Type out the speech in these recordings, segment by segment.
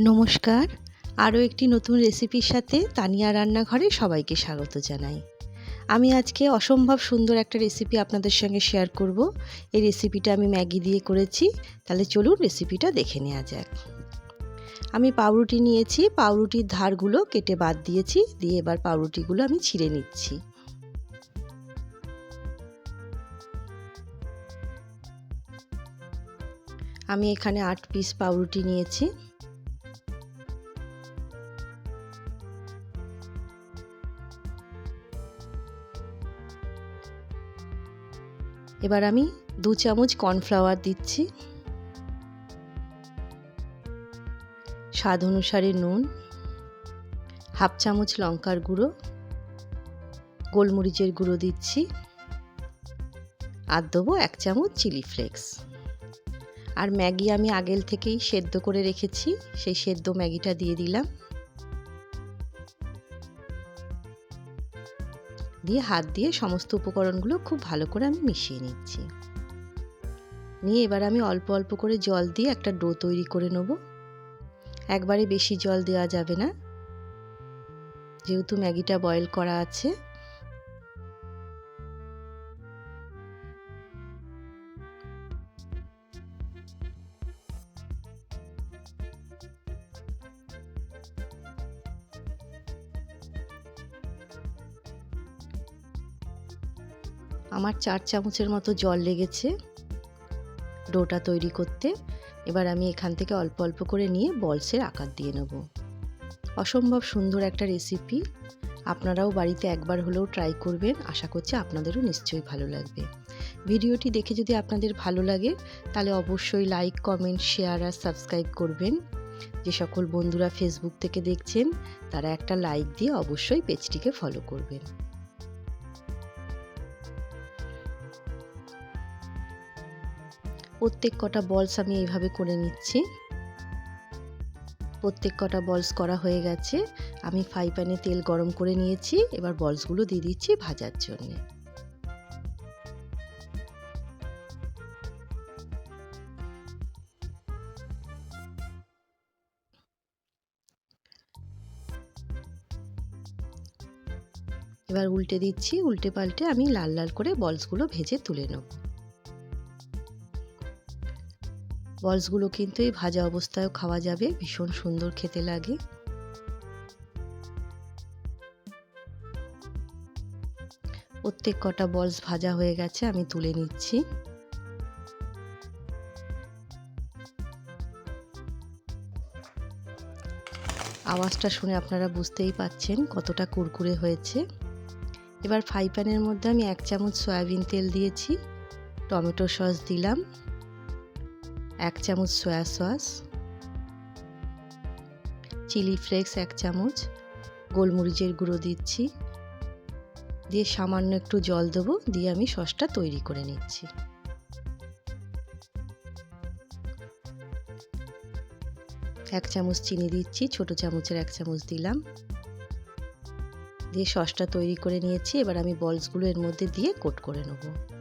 নমস্কার। আরও একটি নতুন রেসিপির সাথে তানিয়া রান্নাঘরে সবাইকে স্বাগত জানাই। আমি আজকে অসম্ভব সুন্দর একটা রেসিপি আপনাদের সঙ্গে শেয়ার করব। এই রেসিপিটা আমি ম্যাগি দিয়ে করেছি। তাহলে চলুন রেসিপিটা দেখে নেওয়া যাক। আমি পাউরুটি নিয়েছি। পাউরুটির ধারগুলো কেটে বাদ দিয়েছি। দিয়ে এবার পাউরুটিগুলো আমি ছিঁড়ে নিচ্ছি। আমি এখানে আট পিস পাউরুটি নিয়েছি। এবার আমি দু চামচ কর্নফ্লাওয়ার দিচ্ছি। স্বাদ অনুসারে নুন, হাফ চামচ লঙ্কার গুঁড়ো, গোলমরিচের গুঁড়ো দিচ্ছি আর দেবো এক চামচ চিলি ফ্লেক্স। আর ম্যাগি আমি আগের থেকেই সেদ্ধ করে রেখেছি, সেই সেদ্ধ ম্যাগিটা দিয়ে দিলাম। দিয়ে হাত দিয়ে সমস্ত উপকরণগুলো খুব ভালো করে আমি মিশিয়ে নিচ্ছি। নিয়ে এবার আমি অল্প অল্প করে জল দিয়ে একটা ডো তৈরি করে নেব। একবারে বেশি জল দেওয়া যাবে না। যেহেতু ম্যাগিটা বয়েল করা আছে। আমার চার চামচের মতো জল লেগেছে ডোটা তৈরি করতে। এবার আমি এখান থেকে অল্প অল্প করে নিয়ে বলসের আকার দিয়ে নেব। অসম্ভব সুন্দর একটা রেসিপি আপনারাও বাড়িতে একবার হলেও ট্রাই করবেন। আশা করছি আপনাদেরও নিশ্চয়ই ভালো লাগবে। ভিডিওটি দেখে যদি আপনাদের ভালো লাগে, তাহলে অবশ্যই লাইক কমেন্ট শেয়ার আর সাবস্ক্রাইব করবেন। যে সকল বন্ধুরা ফেসবুক থেকে দেখছেন, তারা একটা লাইক দিয়ে অবশ্যই পেজটিকে ফলো করবেন। প্রত্যেক কটা বলস আমি এইভাবে করে নিচ্ছি। প্রত্যেক কটা বলস করা হয়ে গেছে। আমি ফ্রাই প্যানে তেল গরম করে নিয়েছি। এবার বলসগুলো দিয়ে দিচ্ছি ভাজার জন্য। এবার উল্টে দিচ্ছি। উল্টে পাল্টে আমি লাল লাল করে বলসগুলো ভেজে তুলে নেব। বলসগুলো কিন্তু এই ভাজা অবস্থায়ও খাওয়া যাবে। ভীষণ সুন্দর খেতে লাগে। প্রত্যেক কটা বলস ভাজা হয়ে গেছে, আমি তুলে নিচ্ছি। আওয়াজটা শুনে আপনারা বুঝতেই পাচ্ছেন কতটা কুরকুরে হয়েছে। এবার ফ্রাই প্যানের মধ্যে আমি এক চামচ সয়াবিন তেল দিয়েছি, টমেটো সস দিলাম। এক চামচ সয়া সস চিলি ফ্লেক্স এক চামচ, গোলমরিচের গুঁড়ো দিচ্ছি। দিয়ে সামান্য একটু জল দেবো, দিয়ে আমি সসটা তৈরি করে নিচ্ছি। এক চামচ চিনি দিচ্ছি, ছোট চামচের এক চামচ দিলাম। দিয়ে সসটা তৈরি করে নিয়েছি, এবার আমি বলসগুলো এর মধ্যে দিয়ে কোট করে নেব।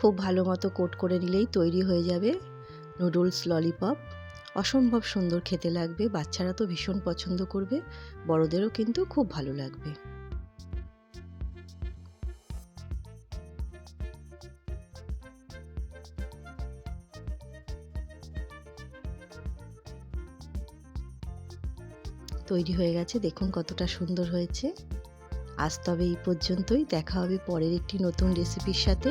খুব ভালো মতো কোট করে নিলেই তৈরি হয়ে যাবে নুডলস, ললিপপ। অসম্ভব সুন্দর খেতে লাগবে, বাচ্চারা তো ভীষণ পছন্দ করবে, বড়দেরও কিন্তু খুব ভালো লাগবে। তৈরি হয়ে গেছে, দেখুন কতটা সুন্দর হয়েছে। আজ তবে এই পর্যন্তই, দেখা হবে পরের একটি নতুন রেসিপির সাথে।